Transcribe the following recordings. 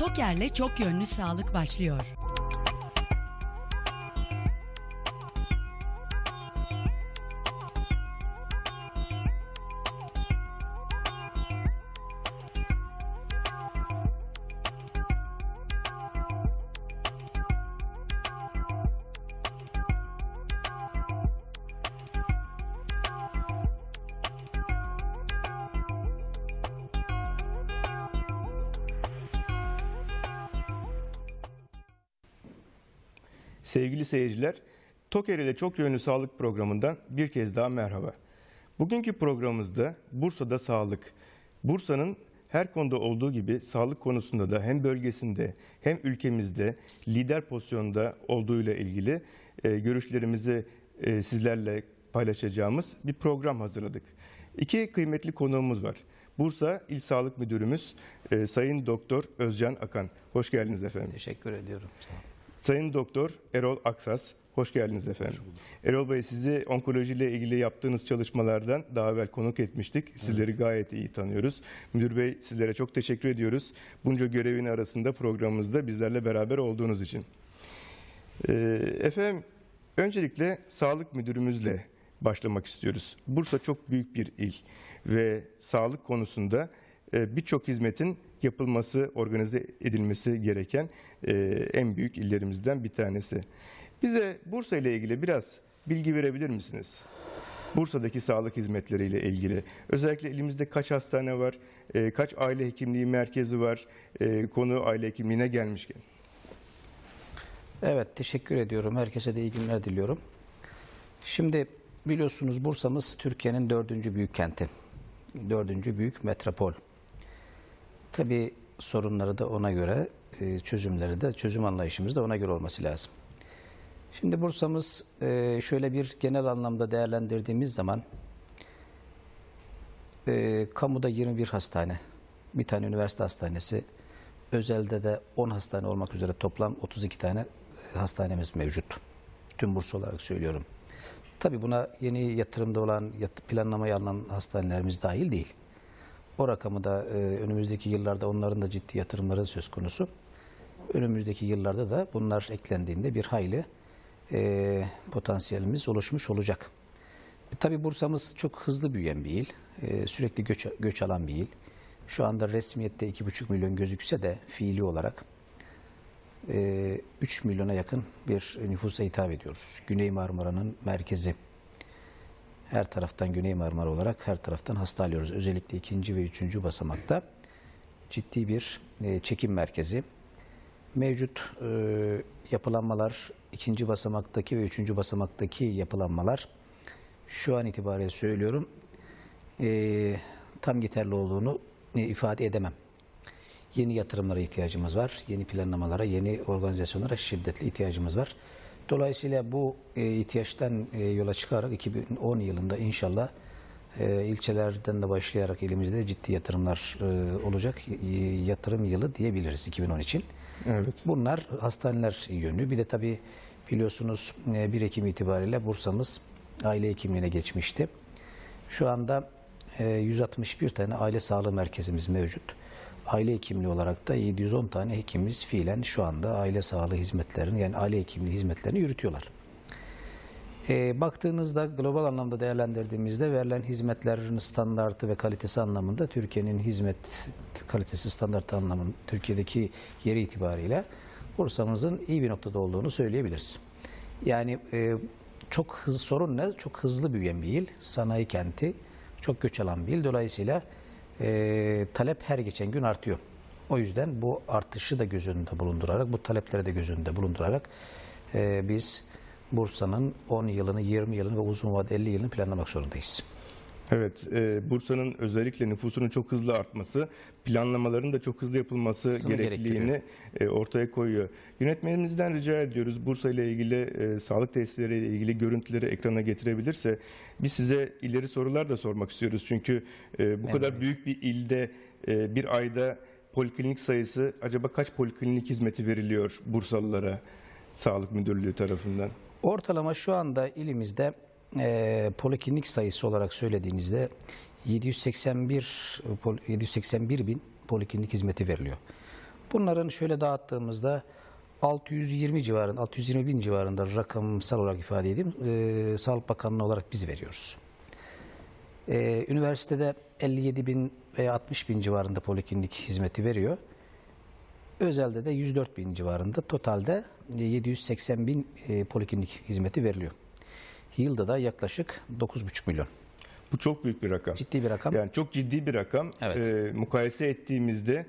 Toker'le çok yönlü sağlık başlıyor. Sevgili seyirciler, Toker ile Çok Yönlü Sağlık programından bir kez daha merhaba. Bugünkü programımızda Bursa'da sağlık. Bursa'nın her konuda olduğu gibi sağlık konusunda da hem bölgesinde hem ülkemizde lider pozisyonda olduğuyla ilgili e, görüşlerimizi e, sizlerle paylaşacağımız bir program hazırladık. İki kıymetli konuğumuz var. Bursa İl Sağlık Müdürümüz e, Sayın Doktor Özcan Akan. Hoş geldiniz efendim. Teşekkür ediyorum. Sayın Doktor Erol Aksas, hoş geldiniz efendim. Erol Bey sizi onkoloji ile ilgili yaptığınız çalışmalardan daha evvel konuk etmiştik. Sizleri gayet iyi tanıyoruz. Müdür Bey sizlere çok teşekkür ediyoruz. Bunca görevin arasında programımızda bizlerle beraber olduğunuz için. Ee, efendim öncelikle sağlık müdürümüzle başlamak istiyoruz. Bursa çok büyük bir il ve sağlık konusunda birçok hizmetin yapılması, organize edilmesi gereken e, en büyük illerimizden bir tanesi. Bize Bursa ile ilgili biraz bilgi verebilir misiniz? Bursa'daki sağlık hizmetleriyle ilgili. Özellikle elimizde kaç hastane var, e, kaç aile hekimliği merkezi var, e, konu aile hekimliğine gelmişken. Evet teşekkür ediyorum. Herkese de iyi günler diliyorum. Şimdi biliyorsunuz Bursa'mız Türkiye'nin dördüncü büyük kenti. Dördüncü büyük metropol. Tabii sorunları da ona göre, e, çözümleri de, çözüm anlayışımız da ona göre olması lazım. Şimdi Bursa'mız e, şöyle bir genel anlamda değerlendirdiğimiz zaman e, kamuda 21 hastane, bir tane üniversite hastanesi, özelde de 10 hastane olmak üzere toplam 32 tane hastanemiz mevcut. Tüm Bursa olarak söylüyorum. Tabii buna yeni yatırımda olan, planlamaya alınan hastanelerimiz dahil değil. O rakamı da e, önümüzdeki yıllarda onların da ciddi yatırımları söz konusu. Önümüzdeki yıllarda da bunlar eklendiğinde bir hayli e, potansiyelimiz oluşmuş olacak. E, tabii Bursa'mız çok hızlı büyüyen bir il. E, sürekli göç, göç alan bir il. Şu anda resmiyette 2,5 milyon gözükse de fiili olarak e, 3 milyona yakın bir nüfusa hitap ediyoruz. Güney Marmara'nın merkezi. Her taraftan Güney Marmara olarak her taraftan hasta alıyoruz. Özellikle ikinci ve üçüncü basamakta ciddi bir e, çekim merkezi. Mevcut e, yapılanmalar, ikinci basamaktaki ve üçüncü basamaktaki yapılanmalar şu an itibariyle söylüyorum e, tam yeterli olduğunu e, ifade edemem. Yeni yatırımlara ihtiyacımız var. Yeni planlamalara, yeni organizasyonlara şiddetli ihtiyacımız var. Dolayısıyla bu e, ihtiyaçtan e, yola çıkarak 2010 yılında inşallah e, ilçelerden de başlayarak elimizde ciddi yatırımlar olacak. Yatırım yılı diyebiliriz 2010 için. Evet. Bunlar hastaneler yönü. Bir de tabii biliyorsunuz e, 1 Ekim itibariyle Bursa'mız aile hekimliğine geçmişti. Şu anda e, 161 tane aile sağlığı merkezimiz mevcut. Aile hekimliği olarak da 710 tane hekimimiz fiilen şu anda aile sağlığı hizmetlerini yani aile hekimliği hizmetlerini yürütüyorlar. E, baktığınızda global anlamda değerlendirdiğimizde verilen hizmetlerin standartı ve kalitesi anlamında Türkiye'nin hizmet kalitesi standartı anlamında Türkiye'deki yeri itibariyle Bursa'mızın iyi bir noktada olduğunu söyleyebiliriz. Yani e, çok hızlı sorun ne? Çok hızlı büyüyen bir il, sanayi kenti, çok göç alan bir il. Dolayısıyla e, talep her geçen gün artıyor. O yüzden bu artışı da göz önünde bulundurarak, bu talepleri de göz önünde bulundurarak e, biz Bursa'nın 10 yılını, 20 yılını ve uzun vadeli 50 yılını planlamak zorundayız. Evet, e, Bursa'nın özellikle nüfusunun çok hızlı artması, planlamaların da çok hızlı yapılması Hızını gerekliliğini e, ortaya koyuyor. Yönetmenimizden rica ediyoruz Bursa ile ilgili, e, sağlık tesisleri ile ilgili görüntüleri ekrana getirebilirse biz size ileri sorular da sormak istiyoruz. Çünkü e, bu kadar büyük bir ilde e, bir ayda poliklinik sayısı acaba kaç poliklinik hizmeti veriliyor Bursalılara Sağlık Müdürlüğü tarafından? Ortalama şu anda ilimizde e, poliklinik sayısı olarak söylediğinizde 781 pol- 781 bin poliklinik hizmeti veriliyor. Bunların şöyle dağıttığımızda 620 civarında, 620 bin civarında rakamsal olarak ifade edeyim. E, Sağlık Bakanlığı olarak biz veriyoruz. E, üniversitede 57 bin veya 60 bin civarında poliklinik hizmeti veriyor. Özelde de 104 bin civarında totalde e, 780 bin e, poliklinik hizmeti veriliyor. Yılda da yaklaşık 9,5 milyon. Bu çok büyük bir rakam. Ciddi bir rakam. Yani çok ciddi bir rakam. Evet. Ee, mukayese ettiğimizde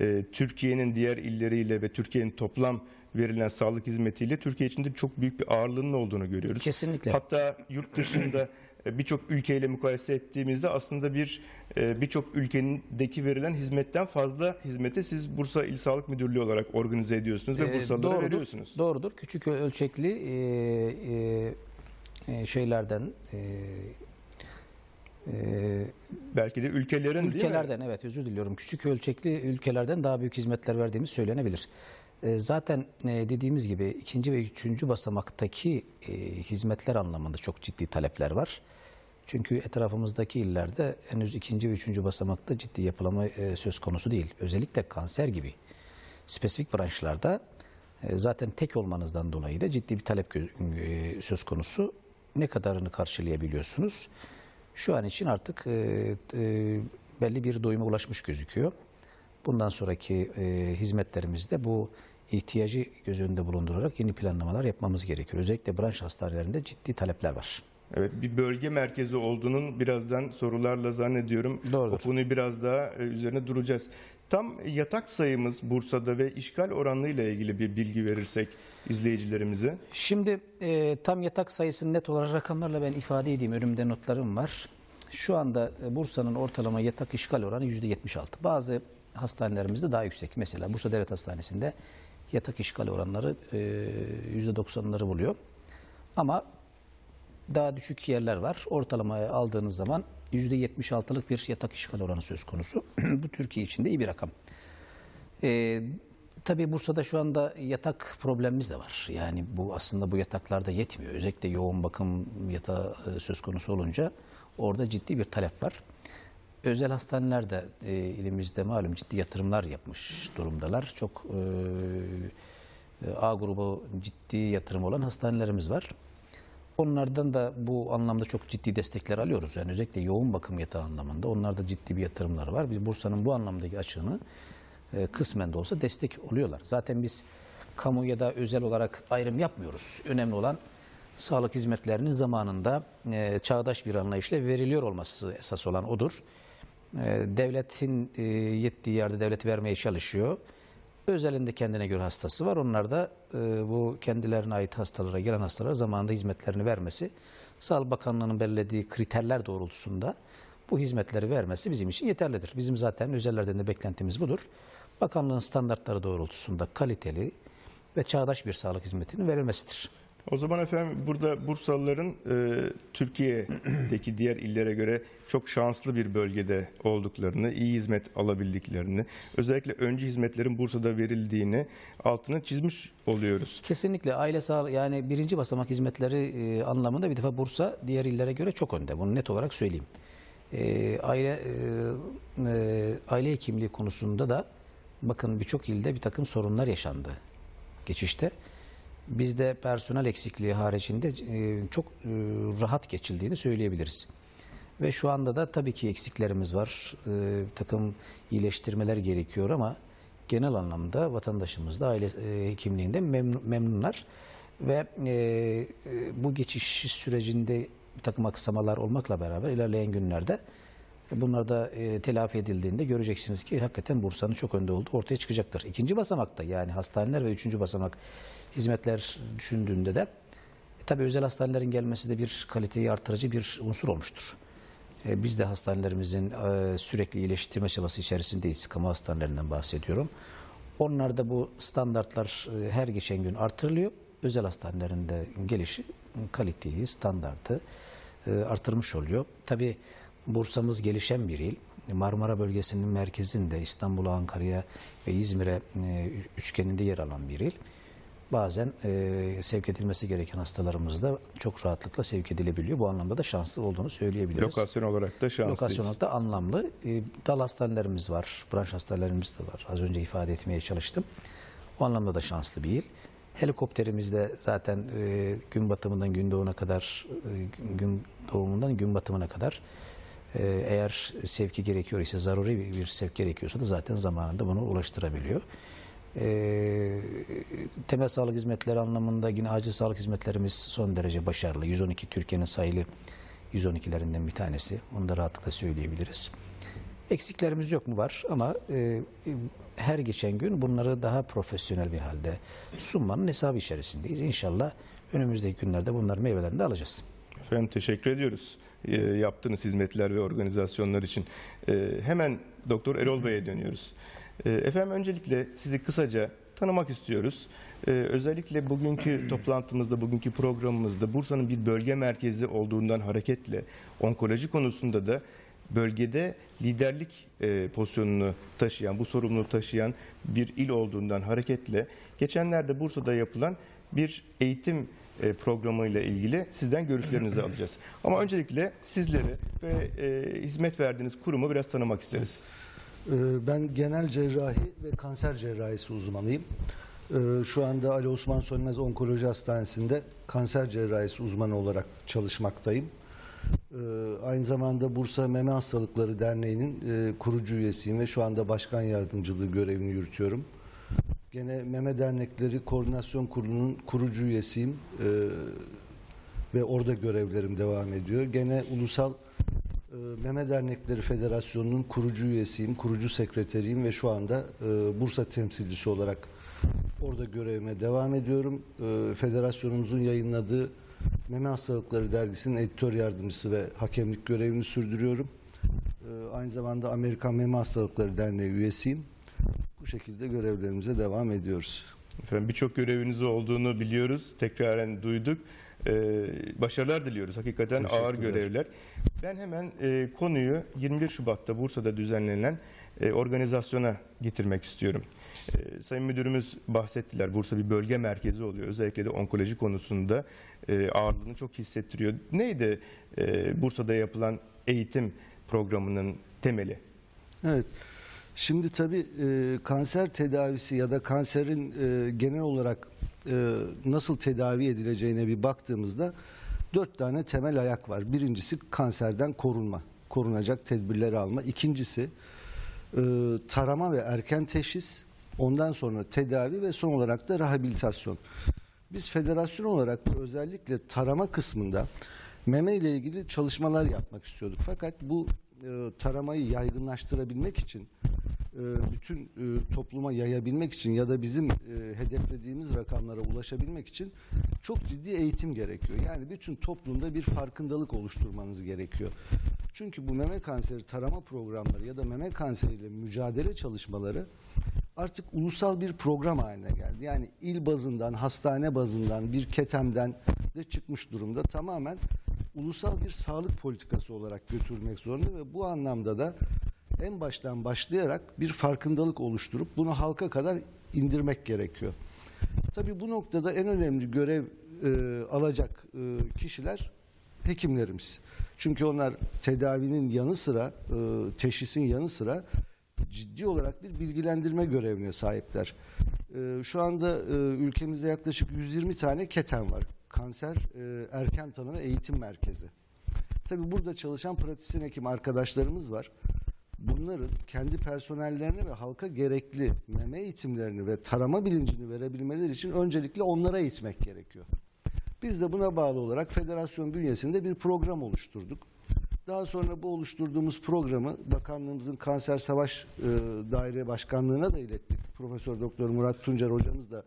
e, Türkiye'nin diğer illeriyle ve Türkiye'nin toplam verilen sağlık hizmetiyle Türkiye içinde çok büyük bir ağırlığının olduğunu görüyoruz. Kesinlikle. Hatta yurt dışında e, birçok ülkeyle mukayese ettiğimizde aslında bir e, birçok ülkedeki verilen hizmetten fazla hizmeti siz Bursa İl Sağlık Müdürlüğü olarak organize ediyorsunuz ve Ee, Bursalılara doğrudur, veriyorsunuz. Doğrudur. Küçük ölçekli e, e, e, şeylerden e, e, Belki de ülkelerin değil mi? ülkelerden evet özür diliyorum. Küçük ölçekli ülkelerden daha büyük hizmetler verdiğimiz söylenebilir. E, zaten e, dediğimiz gibi ikinci ve üçüncü basamaktaki e, hizmetler anlamında çok ciddi talepler var. Çünkü etrafımızdaki illerde henüz ikinci ve üçüncü basamakta ciddi yapılama e, söz konusu değil. Özellikle kanser gibi spesifik branşlarda zaten tek olmanızdan dolayı da ciddi bir talep söz konusu. Ne kadarını karşılayabiliyorsunuz? Şu an için artık e, e, belli bir doyuma ulaşmış gözüküyor. Bundan sonraki e, hizmetlerimizde bu ihtiyacı göz önünde bulundurarak yeni planlamalar yapmamız gerekiyor. Özellikle branş hastanelerinde ciddi talepler var. Evet bir bölge merkezi olduğunun birazdan sorularla zannediyorum. Doğrudur. O konuyu biraz daha e, üzerine duracağız. Tam yatak sayımız Bursa'da ve işgal oranıyla ilgili bir bilgi verirsek izleyicilerimize. Şimdi e, tam yatak sayısını net olarak rakamlarla ben ifade edeyim. Önümde notlarım var. Şu anda e, Bursa'nın ortalama yatak işgal oranı %76. Bazı hastanelerimizde daha yüksek. Mesela Bursa Devlet Hastanesi'nde yatak işgal oranları e, %90'ları buluyor. Ama daha düşük yerler var. Ortalamaya aldığınız zaman %76'lık bir yatak işgal oranı söz konusu. Bu Türkiye için de iyi bir rakam. Ee, tabii Bursa'da şu anda yatak problemimiz de var. Yani bu aslında bu yataklarda yetmiyor. Özellikle yoğun bakım yatağı e, söz konusu olunca orada ciddi bir talep var. Özel hastaneler de e, ilimizde malum ciddi yatırımlar yapmış durumdalar. Çok e, e, A grubu ciddi yatırım olan hastanelerimiz var. Onlardan da bu anlamda çok ciddi destekler alıyoruz. Yani özellikle yoğun bakım yatağı anlamında onlarda ciddi bir yatırımlar var. Biz Bursa'nın bu anlamdaki açığını e, kısmen de olsa destek oluyorlar. Zaten biz kamu ya da özel olarak ayrım yapmıyoruz. Önemli olan sağlık hizmetlerinin zamanında e, çağdaş bir anlayışla veriliyor olması esas olan odur. E, devletin e, yettiği yerde devlet vermeye çalışıyor. Özelinde kendine göre hastası var. Onlar da e, bu kendilerine ait hastalara, gelen hastalara zamanında hizmetlerini vermesi, Sağlık Bakanlığı'nın belirlediği kriterler doğrultusunda bu hizmetleri vermesi bizim için yeterlidir. Bizim zaten özellerden de beklentimiz budur. Bakanlığın standartları doğrultusunda kaliteli ve çağdaş bir sağlık hizmetinin verilmesidir. O zaman efendim burada Bursalıların e, Türkiye'deki diğer illere göre çok şanslı bir bölgede olduklarını, iyi hizmet alabildiklerini, özellikle önce hizmetlerin Bursa'da verildiğini altını çizmiş oluyoruz. Kesinlikle aile sağlığı yani birinci basamak hizmetleri e, anlamında bir defa Bursa diğer illere göre çok önde. Bunu net olarak söyleyeyim. E, aile e, e, aile hekimliği konusunda da bakın birçok ilde bir takım sorunlar yaşandı geçişte. Bizde personel eksikliği haricinde e, çok e, rahat geçildiğini söyleyebiliriz. Ve şu anda da tabii ki eksiklerimiz var. E, takım iyileştirmeler gerekiyor ama genel anlamda vatandaşımız da aile e, hekimliğinden memnun, memnunlar. Ve e, bu geçiş sürecinde bir takım aksamalar olmakla beraber ilerleyen günlerde bunlar da e, telafi edildiğinde göreceksiniz ki hakikaten Bursa'nın çok önde olduğu ortaya çıkacaktır. İkinci basamakta yani hastaneler ve üçüncü basamak hizmetler düşündüğünde de e, tabii özel hastanelerin gelmesi de bir kaliteyi artırıcı bir unsur olmuştur. E, biz de hastanelerimizin e, sürekli iyileştirme çabası içerisindeyiz. Kamu hastanelerinden bahsediyorum. Onlarda bu standartlar e, her geçen gün artırılıyor. Özel hastanelerinde gelişi kaliteyi, standartı e, artırmış oluyor. Tabii Bursa'mız gelişen bir il. Marmara bölgesinin merkezinde İstanbul'a, Ankara'ya ve İzmir'e e, üçgeninde yer alan bir il. bazen e, sevk edilmesi gereken hastalarımız da çok rahatlıkla sevk edilebiliyor. Bu anlamda da şanslı olduğunu söyleyebiliriz. Lokasyon olarak da şanslıyız. Lokasyon olarak da anlamlı. E, dal hastanelerimiz var, branş hastanelerimiz de var. Az önce ifade etmeye çalıştım. O anlamda da şanslı bir il. Helikopterimizde zaten e, gün batımından gün doğuna kadar, e, gün doğumundan gün batımına kadar eğer sevki gerekiyor ise, zaruri bir, bir sevk gerekiyorsa da zaten zamanında bunu ulaştırabiliyor. E, temel sağlık hizmetleri anlamında yine acil sağlık hizmetlerimiz son derece başarılı. 112 Türkiye'nin sayılı 112'lerinden bir tanesi. Onu da rahatlıkla söyleyebiliriz. Eksiklerimiz yok mu var ama e, her geçen gün bunları daha profesyonel bir halde sunmanın hesabı içerisindeyiz. İnşallah önümüzdeki günlerde bunların meyvelerini de alacağız. Efendim teşekkür ediyoruz e, yaptığınız hizmetler ve organizasyonlar için. E, hemen Doktor Erol Bey'e dönüyoruz. E, efendim öncelikle sizi kısaca tanımak istiyoruz. E, özellikle bugünkü toplantımızda, bugünkü programımızda Bursa'nın bir bölge merkezi olduğundan hareketle onkoloji konusunda da bölgede liderlik e, pozisyonunu taşıyan, bu sorumluluğu taşıyan bir il olduğundan hareketle geçenlerde Bursa'da yapılan bir eğitim e, programıyla ilgili sizden görüşlerinizi alacağız. Ama öncelikle sizleri ve e, hizmet verdiğiniz kurumu biraz tanımak isteriz. Ee, Ben genel cerrahi ve kanser cerrahisi uzmanıyım. Ee, Şu anda Ali Osman Sönmez Onkoloji Hastanesi'nde kanser cerrahisi uzmanı olarak çalışmaktayım. Ee, Aynı zamanda Bursa Meme Hastalıkları Derneği'nin e, kurucu üyesiyim ve şu anda başkan yardımcılığı görevini yürütüyorum. Gene Meme Dernekleri Koordinasyon Kurulu'nun kurucu üyesiyim Ee, ve orada görevlerim devam ediyor. Gene Ulusal e, Meme Dernekleri Federasyonu'nun kurucu üyesiyim, kurucu sekreteriyim ve şu anda e, Bursa temsilcisi olarak orada görevime devam ediyorum. E, Federasyonumuzun yayınladığı Meme Hastalıkları Dergisi'nin editör yardımcısı ve hakemlik görevini sürdürüyorum. E, Aynı zamanda Amerikan Meme Hastalıkları Derneği üyesiyim. Bu şekilde görevlerimize devam ediyoruz. Efendim birçok göreviniz olduğunu biliyoruz. Tekraren duyduk. Ee, başarılar diliyoruz. Hakikaten ağır görevler. Ben hemen e, konuyu 21 Şubat'ta Bursa'da düzenlenen e, organizasyona getirmek istiyorum. E, Sayın Müdürümüz bahsettiler. Bursa bir bölge merkezi oluyor. Özellikle de onkoloji konusunda e, ağırlığını çok hissettiriyor. Neydi e, Bursa'da yapılan eğitim programının temeli? Evet. Şimdi tabii e, kanser tedavisi ya da kanserin e, genel olarak e, nasıl tedavi edileceğine bir baktığımızda dört tane temel ayak var. Birincisi kanserden korunma, korunacak tedbirleri alma. İkincisi e, tarama ve erken teşhis, ondan sonra tedavi ve son olarak da rehabilitasyon. Biz federasyon olarak özellikle tarama kısmında meme ile ilgili çalışmalar yapmak istiyorduk. Fakat bu e, taramayı yaygınlaştırabilmek için bütün e, topluma yayabilmek için ya da bizim e, hedeflediğimiz rakamlara ulaşabilmek için çok ciddi eğitim gerekiyor. Yani bütün toplumda bir farkındalık oluşturmanız gerekiyor. Çünkü bu meme kanseri tarama programları ya da meme kanseriyle mücadele çalışmaları artık ulusal bir program haline geldi. Yani il bazından, hastane bazından, bir ketemden de çıkmış durumda. Tamamen ulusal bir sağlık politikası olarak götürülmek zorunda ve bu anlamda da en baştan başlayarak bir farkındalık oluşturup bunu halka kadar indirmek gerekiyor. Tabii bu noktada en önemli görev e, alacak e, kişiler hekimlerimiz. Çünkü onlar tedavinin yanı sıra, e, teşhisin yanı sıra ciddi olarak bir bilgilendirme görevine sahipler. E, şu anda e, ülkemizde yaklaşık 120 tane keten var. Kanser e, Erken Tanı ve Eğitim Merkezi. Tabii burada çalışan pratisyen hekim arkadaşlarımız var. Bunların kendi personellerine ve halka gerekli meme eğitimlerini ve tarama bilincini verebilmeleri için öncelikle onlara eğitmek gerekiyor. Biz de buna bağlı olarak federasyon bünyesinde bir program oluşturduk. Daha sonra bu oluşturduğumuz programı bakanlığımızın kanser savaş e, daire başkanlığına da ilettik. Profesör Doktor Murat Tuncer hocamız da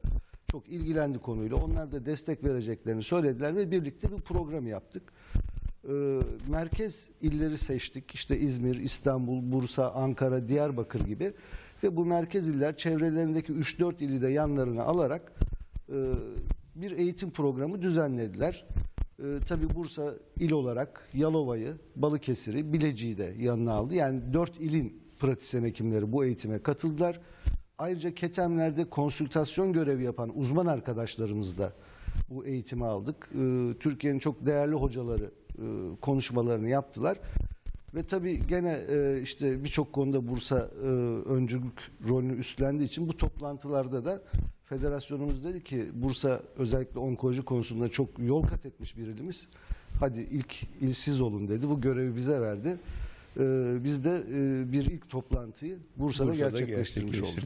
çok ilgilendi konuyla. Onlar da destek vereceklerini söylediler ve birlikte bir program yaptık. E, merkez illeri seçtik. İşte İzmir, İstanbul, Bursa, Ankara, Diyarbakır gibi ve bu merkez iller çevrelerindeki 3-4 ili de yanlarına alarak e, bir eğitim programı düzenlediler. E, tabii Bursa il olarak Yalova'yı, Balıkesir'i, Bilecik'i de yanına aldı. Yani 4 ilin pratisyen hekimleri bu eğitime katıldılar. Ayrıca ketemlerde konsültasyon görevi yapan uzman arkadaşlarımız da bu eğitimi aldık. Ee, Türkiye'nin çok değerli hocaları e, konuşmalarını yaptılar. Ve tabii gene e, işte birçok konuda Bursa e, öncülük rolünü üstlendiği için bu toplantılarda da federasyonumuz dedi ki Bursa özellikle onkoloji konusunda çok yol kat etmiş bir ilimiz. Hadi ilk ilsiz olun dedi. Bu görevi bize verdi. E, Biz de e, bir ilk toplantıyı Bursa'da, Bursa'da gerçekleştirmiş olduk.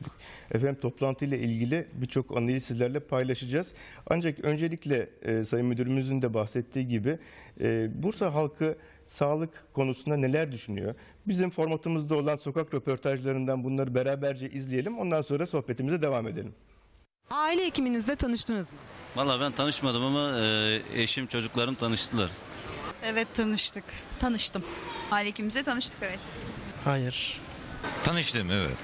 Efendim toplantıyla ilgili birçok anıyı sizlerle paylaşacağız. Ancak öncelikle e, Sayın Müdürümüzün de bahsettiği gibi e, Bursa halkı sağlık konusunda neler düşünüyor? Bizim formatımızda olan sokak röportajlarından bunları beraberce izleyelim. Ondan sonra sohbetimize devam edelim. Aile hekiminizle tanıştınız mı? Valla ben tanışmadım ama eşim çocuklarım tanıştılar. Evet tanıştık. Tanıştım. Ailekimizle tanıştık evet. Hayır. Tanıştım evet.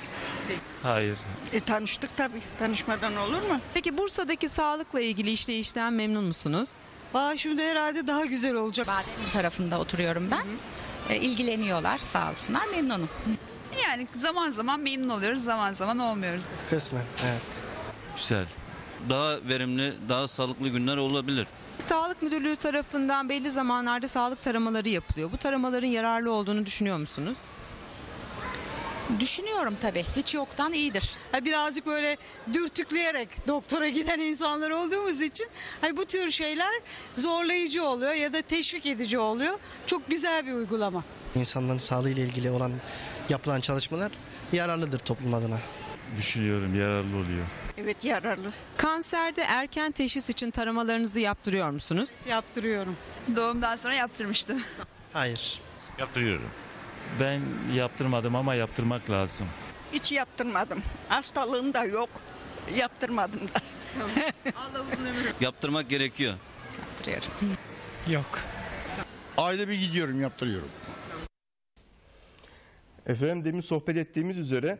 Hayır. E, tanıştık tabii. Tanışmadan olur mu? Peki Bursa'daki sağlıkla ilgili işleyişten memnun musunuz? Aa, şimdi herhalde daha güzel olacak. Bademli tarafında oturuyorum ben. E, ilgileniyorlar sağ olsunlar memnunum. Yani zaman zaman memnun oluyoruz, zaman zaman olmuyoruz. Kısmen evet. Güzel. Daha verimli, daha sağlıklı günler olabilir. Sağlık Müdürlüğü tarafından belli zamanlarda sağlık taramaları yapılıyor. Bu taramaların yararlı olduğunu düşünüyor musunuz? Düşünüyorum tabii. Hiç yoktan iyidir. Ha, birazcık böyle dürtükleyerek doktora giden insanlar olduğumuz için hani bu tür şeyler zorlayıcı oluyor ya da teşvik edici oluyor. Çok güzel bir uygulama. İnsanların sağlığıyla ilgili olan yapılan çalışmalar yararlıdır toplum adına. Düşünüyorum yararlı oluyor. Evet yararlı. Kanserde erken teşhis için taramalarınızı yaptırıyor musunuz? Yaptırıyorum. Doğumdan sonra yaptırmıştım. Hayır. Yaptırıyorum. Ben yaptırmadım ama yaptırmak lazım. Hiç yaptırmadım. Hastalığım da yok. Yaptırmadım da. Yaptırmak gerekiyor. Yaptırıyorum. Yok. Ayda bir gidiyorum yaptırıyorum. Efendim demin sohbet ettiğimiz üzere